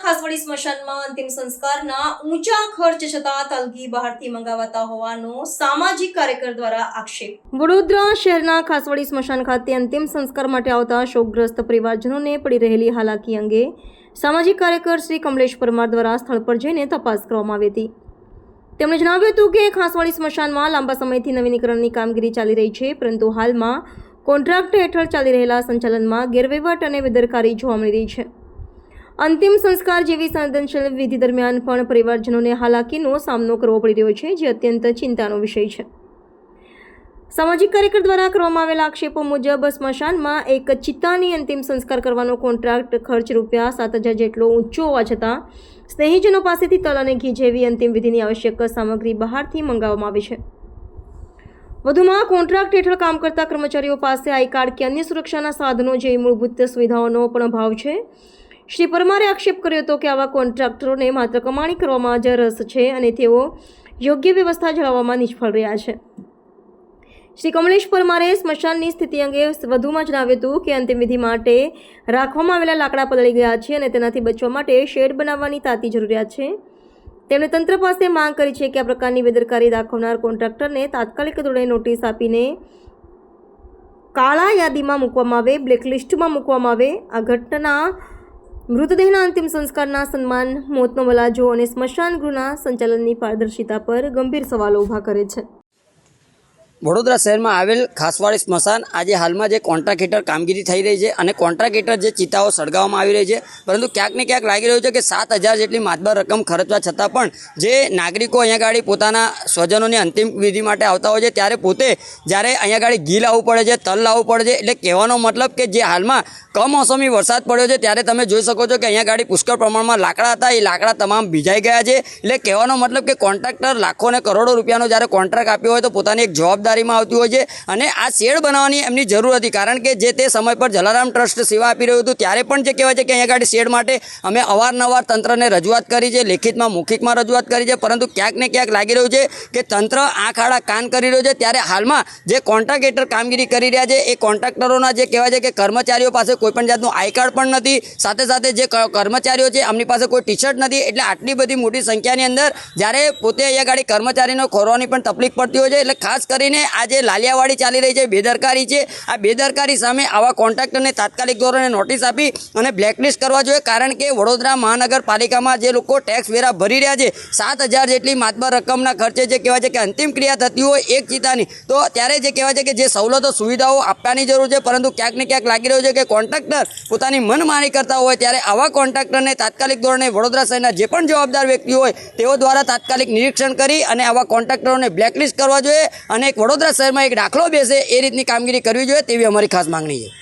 ખાસવાડી સ્મશાનમાં અંતિમ સંસ્કારના ઊંચા ખર્ચ છતાં તલગી બહારથી મંગાવાતા હોવાનો સામાજિક કાર્યકર દ્વારા આક્ષેપ. વડોદરા શહેરના ખાસવાડી સ્મશાન ખાતે અંતિમ સંસ્કાર માટે આવતા શોકગ્રસ્ત પરિવારજનોને પડી રહેલી હાલાકી અંગે સામાજિક કાર્યકર શ્રી કમલેશ પરમાર દ્વારા સ્થળ પર જઈને તપાસ કરવામાં આવી હતી. તેમણે જણાવ્યું હતું કે ખાસવાડી સ્મશાનમાં લાંબા સમયથી નવીનીકરણની કામગીરી ચાલી રહી છે, પરંતુ હાલમાં કોન્ટ્રાક્ટ હેઠળ ચાલી રહેલા સંચાલનમાં ગેરવહીવટ અને બેદરકારી જોવા મળી રહી છે. અંતિમ સંસ્કાર જેવી સંવેદનશીલ વિધિ દરમિયાન પણ પરિવારજનોને હાલાકીનો સામનો કરવો પડી રહ્યો છે, જે અત્યંત ચિંતાનો વિષય છે. સામાજિક કાર્યકર દ્વારા કરવામાં આવેલા આક્ષેપો મુજબ સ્મશાનમાં એક ચિત્તાની અંતિમ સંસ્કાર કરવાનો કોન્ટ્રાક્ટ ખર્ચ રૂપિયા સાત હજાર જેટલો ઊંચો હોવા છતાં, સ્નેહીજનો પાસેથી તલ અને ઘી જેવી અંતિમ વિધિની આવશ્યક સામગ્રી બહારથી મંગાવવામાં આવી છે. વધુમાં, કોન્ટ્રાક્ટ હેઠળ કામ કરતા કર્મચારીઓ પાસે આઈ કાર્ડ કે અન્ય સુરક્ષાના સાધનો જેવી મૂળભૂત સુવિધાઓનો પણ અભાવ છે. શ્રી પરમારે આક્ષેપ કર્યો હતો કે આવા કોન્ટ્રાક્ટરોને માત્ર કમાણી કરવામાં જ રસ છે અને તેઓ યોગ્ય વ્યવસ્થા જાળવવામાં નિષ્ફળ રહ્યા છે. શ્રી કમલેશ પરમારે સ્મશાનની સ્થિતિ અંગે વધુમાં જણાવ્યું હતું કે અંતિમ વિધિ માટે રાખવામાં આવેલા લાકડા પલળી ગયા છે અને તેનાથી બચવા માટે શેડ બનાવવાની તાતી જરૂરિયાત છે. તેમણે તંત્ર પાસે માંગ કરી છે કે આ પ્રકારની બેદરકારી દાખવનાર કોન્ટ્રાક્ટરને તાત્કાલિક ધોરણે નોટિસ આપીને કાળા યાદીમાં મૂકવામાં આવે, બ્લેકલિસ્ટમાં મૂકવામાં આવે. આ ઘટના મૃતદેહના અંતિમ સંસ્કારના સન્માન, મોતનો મલાજો અને સ્મશાન ગૃહના સંચાલનની પારદર્શિતા પર ગંભીર સવાલો ઊભા કરે છે. વડોદરા શહેરમાં આવેલ ખાસવાડી સ્મશાન આજે હાલમાં જે કોન્ટ્રાક્ટ હેઠળ કામગીરી થઈ રહી છે અને કોન્ટ્રાક્ટ હેઠળ જે ચિતાઓ સળગાવવામાં આવી રહી છે, પરંતુ ક્યાંક ને ક્યાંક લાગી રહ્યું છે કે સાત હજાર જેટલી માતબર રકમ ખર્ચવા છતાં પણ જે નાગરિકો અહીંયા ગાડી પોતાના સ્વજનોની અંતિમ વિધિ માટે આવતા હોય છે, ત્યારે પોતે જ્યારે અહીંયા ગાડી ઘી લાવવું પડે છે, તલ લાવવું પડે છે, એટલે કહેવાનો મતલબ કે જે હાલમાં કમોસમી વરસાદ પડ્યો છે, ત્યારે તમે જોઈ શકો છો કે અહીંયા ગાડી પુષ્કળ પ્રમાણમાં લાકડા હતા, એ લાકડા તમામ ભીજાઈ ગયા છે, એટલે કહેવાનો મતલબ કે કોન્ટ્રાક્ટર લાખો અને કરોડો રૂપિયાનો જ્યારે કોન્ટ્રાક્ટ આપ્યો હોય તો પોતાની એક જવાબદારીમાં આવતી હોય છે અને આ શેડ બનાવવાની એમની જરૂર હતી. કારણ કે જે તે સમય પર જલારામ ટ્રસ્ટ સેવા આપી રહ્યું હતું, ત્યારે પણ જે કહેવાય છે કે અહીંયા આગળ શેડ માટે અમે અવારનવાર તંત્રને રજૂઆત કરી છે, લેખિતમાં, મૌખિકમાં રજૂઆત કરી છે. પરંતુ ક્યાંક ને ક્યાંક લાગી રહ્યું છે કે તંત્ર આંખ આડા કાન કરી રહ્યું છે. ત્યારે હાલમાં જે કોન્ટ્રાક્ટ હેઠળ કામગીરી કરી રહ્યા છે, એ કોન્ટ્રાક્ટરોના જે કહેવાય છે કે કર્મચારીઓ પાસે કોઈપણ જાતનું આઈ કાર્ડ પણ નથી. સાથે સાથે જે કર્મચારીઓ છે, એમની પાસે કોઈ ટી શર્ટ નથી. એટલે આટલી બધી મોટી સંખ્યાની અંદર જ્યારે પોતે અહીંયા ગાડી કર્મચારીનો ખોરવાની પણ તકલીફ પડતી હોય છે, એટલે ખાસ કરીને આ જે લાલિયાવાડી ચાલી રહી છે બેદરકારી છે. આ બેદરકારી સામે આવા કોન્ટ્રાક્ટરને તાત્કાલિક ધોરણે નોટિસ આપી અને બ્લેકલિસ્ટ કરવા જોઈએ, કારણ કે વડોદરા મહાનગરપાલિકામાં જે લોકો ટેક્સ વેરા ભરી રહ્યા છે, સાત જેટલી માતબર રકમના ખર્ચે જે કહેવાય છે કે અંતિમ ક્રિયા થતી હોય એક ચિતાની. તો ત્યારે જે કહેવાય છે કે જે સવલતો, સુવિધાઓ આપવાની જરૂર છે, પરંતુ ક્યાંક ને ક્યાંક લાગી રહ્યું છે કે કોન્ટ્રાક્ટર પોતાની મનમાની કરતા હોય, ત્યારે આવા કોન્ટ્રાક્ટરને તાત્કાલિક ધોરણે વડોદરા શહેરના જે પણ જવાબદાર વ્યક્તિ હોય, તેઓ દ્વારા તાત્કાલિક નિરીક્ષણ કરી અને આવા કોન્ટ્રાક્ટરોને બ્લેકલિસ્ટ કરવા જોઈએ અને એક વડોદરા શહેરમાં એક દાખલો બેસે એ રીતની કામગીરી કરવી જોઈએ તેવી અમારી ખાસ માંગણી છે.